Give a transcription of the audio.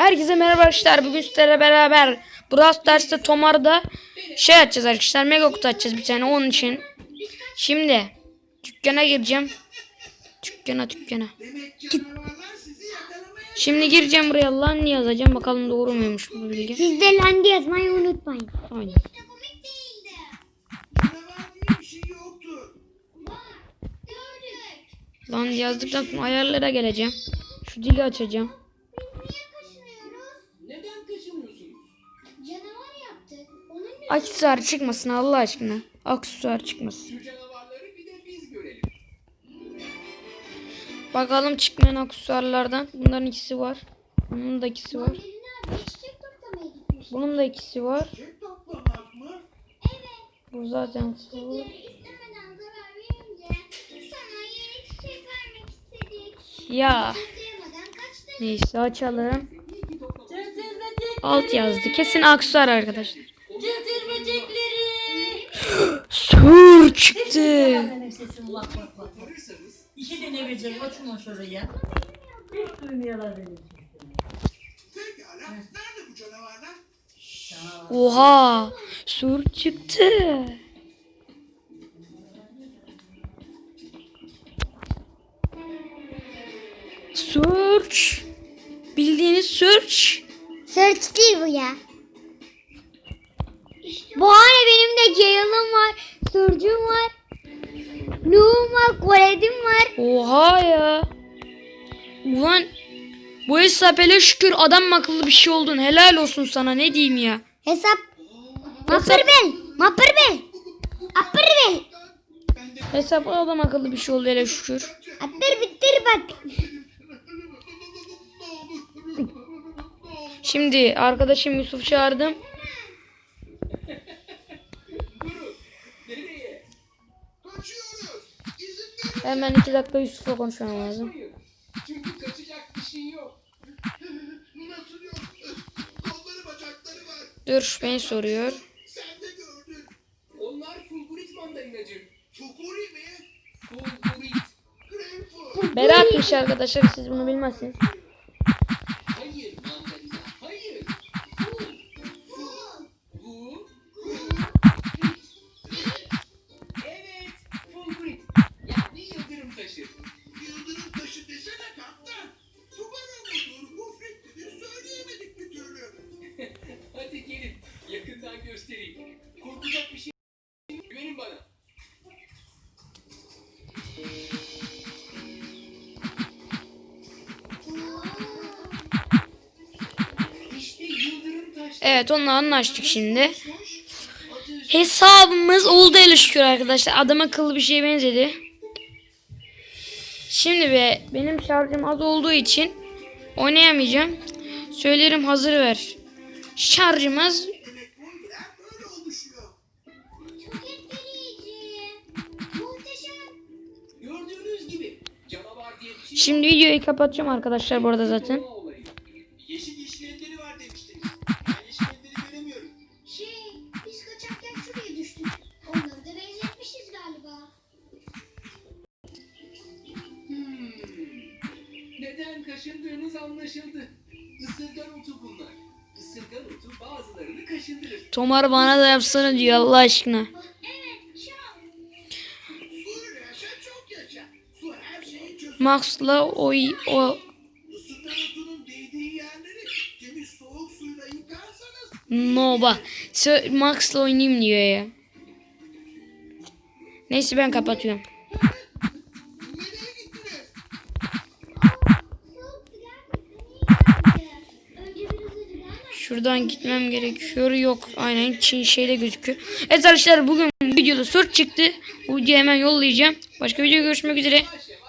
Herkese merhaba arkadaşlar. Bugün sizlerle beraber Brawl Stars'ta Tomar'da şey açacağız arkadaşlar. Mega kutu açacağız bir tane onun için. Şimdi dükkana gireceğim. Dükkana dükkana. Git. Şimdi gireceğim buraya lan yazacağım. Bakalım doğru muymuş bu bilgi. Siz de lendi yazmayı unutmayın. Aynen. Lan yazdıktan sonra ayarlara geleceğim. Şu dili açacağım. Aksesuar çıkmasın Allah aşkına. Aksesuar çıkmasın. Şu canavarları bir de biz görelim. Bakalım çıkmayan aksesuarlardan. Bunların ikisi var. Bunun da ikisi var. Bunun da ikisi var. Çek toplamak mı? Bu zaten full. Ya. Neyse açalım. Alt yazdı. Kesin aksesuar arkadaşlar. Çıktı. İki tane böcek oturma şuraya. Nerede bu canavarlar? Oha. Sur çıktı. Search. Bildiğiniz search. Search değil bu ya. Bu hani benim de Gale'ım var. Surge'um var. Nuh'um var. Koredim var. Oha ya. Ulan bu hesap hele şükür adam akıllı bir şey oldun. Helal olsun sana ne diyeyim ya. Hesap. Mapperbel. Mapperbel. Apperbel. Hesap adam akıllı bir şey oldu hele şükür. Apper bittir bak. Şimdi arkadaşım Yusuf çağırdım. Hemen iki dakika Yusuf'la konuşmam lazım. Çünkü kaçacak bir şey yok. Nasıl yok? Kolları bacakları var. Dur beni soruyor. Sen de gördün. Onlar fulgurit mandalинacı. Fukuri mi? Fulgurit. Berat'mış arkadaşlar siz bunu bilmezsiniz. Göstereyim. Korkacak bir şey. Güvenin bana. Evet onunla anlaştık şimdi. Hesabımız oldu hele şükür arkadaşlar. Adam akıllı bir şeye benzedi. Şimdi be benim şarjım az olduğu için oynayamayacağım. Söylerim hazır ver. Şarjımız Şimdi videoyu kapatacağım arkadaşlar bu arada zaten. Yeşil var. Ben göremiyorum. Şey, biz kaçarken şuraya düştük. Onları da benzetmişiz galiba. Hmm. Neden kaşındığınız anlaşıldı. Isırgan otu bunlar. Isırgan otu bazılarını kaşındırır. Tomar bana da yapsana diyor Allah aşkına. Max'la o, o no bak. Max'la oynayayım diyor ya. Neyse ben kapatıyorum. Şuradan gitmem gerekiyor. Yok aynen Çin şeyle gözüküyor. Evet arkadaşlar bugün videoda sort çıktı. Bu videoyu hemen yollayacağım. Başka video görüşmek üzere.